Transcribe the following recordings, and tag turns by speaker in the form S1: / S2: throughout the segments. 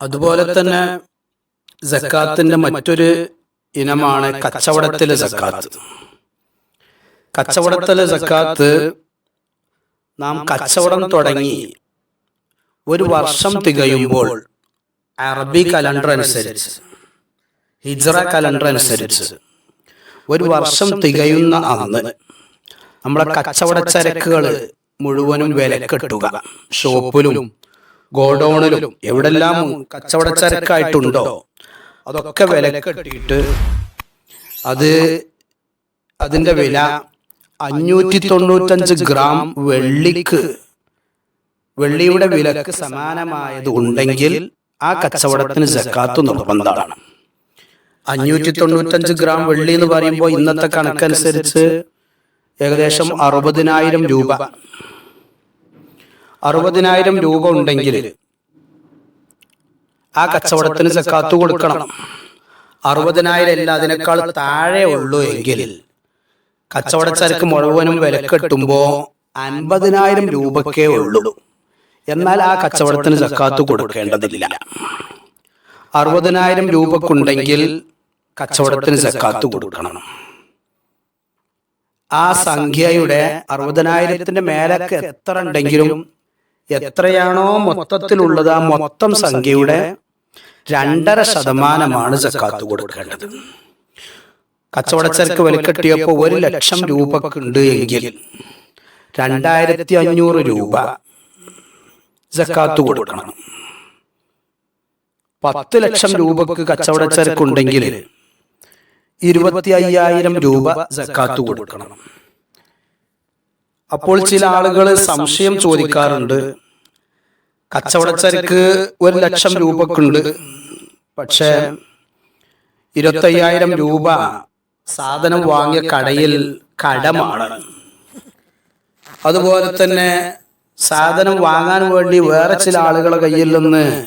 S1: അതുപോലെ തന്നെ സക്കാത്തിന്റെ മറ്റൊരു ഇനമാണ് കച്ചവടത്തിലെ സക്കാത്ത് കച്ചവടത്തിലെ സക്കാത്ത് നാം കച്ചവടം തുടങ്ങി ഒരു വർഷം തികയുമ്പോൾ അറബി കലണ്ടർ അനുസരിച്ച് ഹിജ്റ കലണ്ടർ അനുസരിച്ച് ഒരു വർഷം തികയുന്ന അന്ന് നമ്മളെ കച്ചവട ചരക്കുകൾ മുഴുവനും വിലക്കെട്ടുക. ഷോപ്പിലും ഗോഡൌണിലും എവിടെല്ലാം കച്ചവട ചരക്കായിട്ടുണ്ടോ അതൊക്കെ വില കെട്ടിയിട്ട് അത് അതിന്റെ വില അഞ്ഞൂറ്റി തൊണ്ണൂറ്റഞ്ച് ഗ്രാം വെള്ളിക്ക് വെള്ളിയുടെ വിലക്ക് സമാനമായത് ഉണ്ടെങ്കിൽ ആ കച്ചവടത്തിന് ജക്കാത്ത് നിർബന്ധമാണ്. അഞ്ഞൂറ്റി തൊണ്ണൂറ്റഞ്ച് ഗ്രാം വെള്ളി എന്ന് പറയുമ്പോൾ ഇന്നത്തെ കണക്കനുസരിച്ച് ഏകദേശം അറുപതിനായിരം രൂപ. അറുപതിനായിരം രൂപ ഉണ്ടെങ്കിൽ ആ കച്ചവടത്തിന് സക്കാത്ത് കൊടുക്കണം. അറുപതിനായിരം അല്ല അതിനേക്കാൾ താഴെ ഉള്ളൂ എങ്കിൽ കച്ചവടച്ചരക്ക് മുഴുവനും വിലക്കെട്ടുമ്പോൾ അൻപതിനായിരം രൂപക്കേ ഉള്ളൂ. എന്നാൽ ആ കച്ചവടത്തിന് സക്കാത്ത് കൊടുക്കേണ്ടതില്ല. അറുപതിനായിരം രൂപക്കുണ്ടെങ്കിൽ കച്ചവടത്തിന് സക്കാത്ത് കൊടുക്കണം. ആ സംഖ്യയുടെ അറുപതിനായിരത്തിന്റെ മേലൊക്കെ എത്ര ഉണ്ടെങ്കിലും എത്രയാണോ മൊത്തത്തിലുള്ളത് ആ മൊത്തം സംഖ്യയുടെ രണ്ടര ശതമാനമാണ് ജക്കാത്ത് കൊടുക്കേണ്ടത്. കച്ചവടച്ചരക്ക് വിലക്കെട്ടിയപ്പോൾ ഒരു ലക്ഷം രൂപക്കുണ്ട് എങ്കിൽ രണ്ടായിരത്തി അഞ്ഞൂറ് രൂപ ജക്കാത്ത് കൊടുക്കണം. പത്ത് ലക്ഷം രൂപക്ക് കച്ചവടച്ചരക്കുണ്ടെങ്കിൽ ഇരുപത്തി അയ്യായിരം രൂപ ജക്കാത്ത് കൊടുക്കണം. അപ്പോൾ ചില ആളുകൾ സംശയം ചോദിക്കാറുണ്ട്. കച്ചവടച്ചരക്ക് ഒരു ലക്ഷം രൂപക്കുണ്ട്. പക്ഷേ ഇരുപത്തയ്യായിരം രൂപ സാധനം വാങ്ങിയ കടയിൽ കടമാണ്. അതുപോലെ തന്നെ സാധനം വാങ്ങാൻ വേണ്ടി വേറെ ചില ആളുകളുടെ കയ്യിൽ നിന്ന്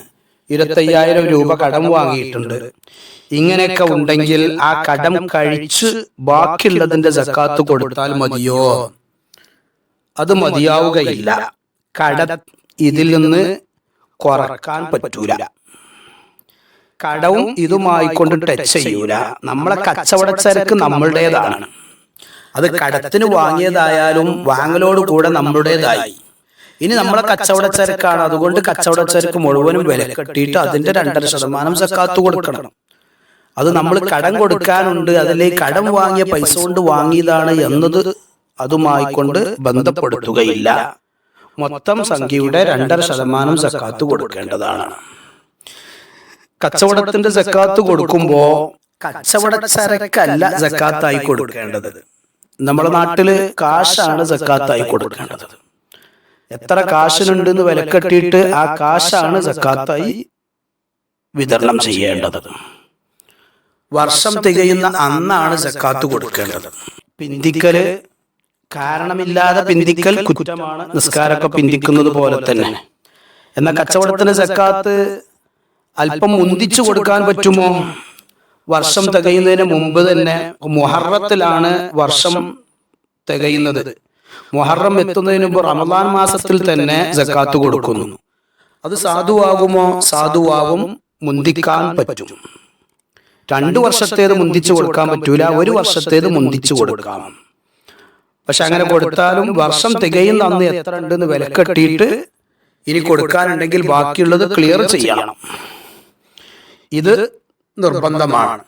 S1: ഇരുപത്തയ്യായിരം രൂപ കടം വാങ്ങിയിട്ടുണ്ട്. ഇങ്ങനെയൊക്കെ ഉണ്ടെങ്കിൽ ആ കടം കഴിച്ച് ബാക്കിയുള്ളതിന്റെ ജക്കാത്ത് കൊടുത്താൽ മതിയോ? അത് മതിയാവുകയില്ല. കട ഇതിൽ നിന്ന് കുറയ്ക്കാൻ പറ്റൂല. കടവും ഇതുമായി കൊണ്ട് ടച്ച് ചെയ്യൂല. നമ്മളെ കച്ചവടച്ചരക്ക് നമ്മളുടേതാണ്. അത് കടത്തിന് വാങ്ങിയതായാലും വാങ്ങലോട് കൂടെ നമ്മളുടേതായി. ഇനി നമ്മളെ കച്ചവടച്ചരക്കാണ് അതുകൊണ്ട് കച്ചവടച്ചരക്ക് മുഴുവനും വില കെട്ടിയിട്ട് അതിന്റെ രണ്ടര ശതമാനം സക്കാത്ത് കൊടുക്കണം. അത് നമ്മൾ കടം കൊടുക്കാനുണ്ട്. അതിലേക്ക് കടം വാങ്ങിയ പൈസ കൊണ്ട് വാങ്ങിയതാണ് എന്നത് അതുമായി കൊണ്ട് ബന്ധപ്പെടുത്തുകയില്ല. മൊത്തം സംഖ്യയുടെ രണ്ടര ശതമാനം സക്കാത്ത് കൊടുക്കേണ്ടതാണ്. കച്ചവടത്തിന്റെ സക്കാത്ത് കൊടുക്കുമ്പോ കച്ചവടച്ചരക്കല്ല സക്കാത്തായി കൊടുക്കേണ്ടത്. നമ്മുടെ നാട്ടിൽ കാശാണ് സക്കാത്തായി കൊടുക്കേണ്ടത്. എത്ര കാശിനുണ്ട് എന്ന് വിലക്കെട്ടിയിട്ട് ആ കാശാണ് സക്കാത്തായി വിതരണം ചെയ്യേണ്ടത്. വർഷം തികയുന്ന അന്നാണ് സക്കാത്ത് കൊടുക്കേണ്ടത്. പിന്തിക്കൽ കാരണമില്ലാതെ പിന്തിക്കൽ കുറ്റമാണ് നിസ്കാരമൊക്കെ പിന്തിക്കുന്നത് പോലെ തന്നെ. എന്നാൽ കച്ചവടത്തിന് സക്കാത്ത് അല്പം മുന്തിച്ചു കൊടുക്കാൻ പറ്റുമോ? വർഷം തികയുന്നതിന് മുമ്പ് തന്നെ മുഹറത്തിലാണ് വർഷം തികയുന്നത്. മുഹറം എത്തുന്നതിന് മുമ്പ് റമദാൻ മാസത്തിൽ തന്നെ സക്കാത്ത് കൊടുക്കുന്നു. അത് സാധുവാകുമോ? സാധുവാകും മുന്തിക്കാൻ പറ്റും. രണ്ടു വർഷത്തേത് മുന്തിച്ചു കൊടുക്കാൻ പറ്റൂല ഒരു വർഷത്തേത് മുന്തിച്ചു കൊടുക്കാം. പക്ഷെ അങ്ങനെ കൊടുത്താലും വർഷം തികയുന്ന അന്ന് എത്ര ഉണ്ടെന്ന് വിലക്കെട്ടിയിട്ട് ഇനി കൊടുക്കാനുണ്ടെങ്കിൽ ബാക്കിയുള്ളത് ക്ലിയർ ചെയ്യണം. ഇത് നിർബന്ധമാണ്.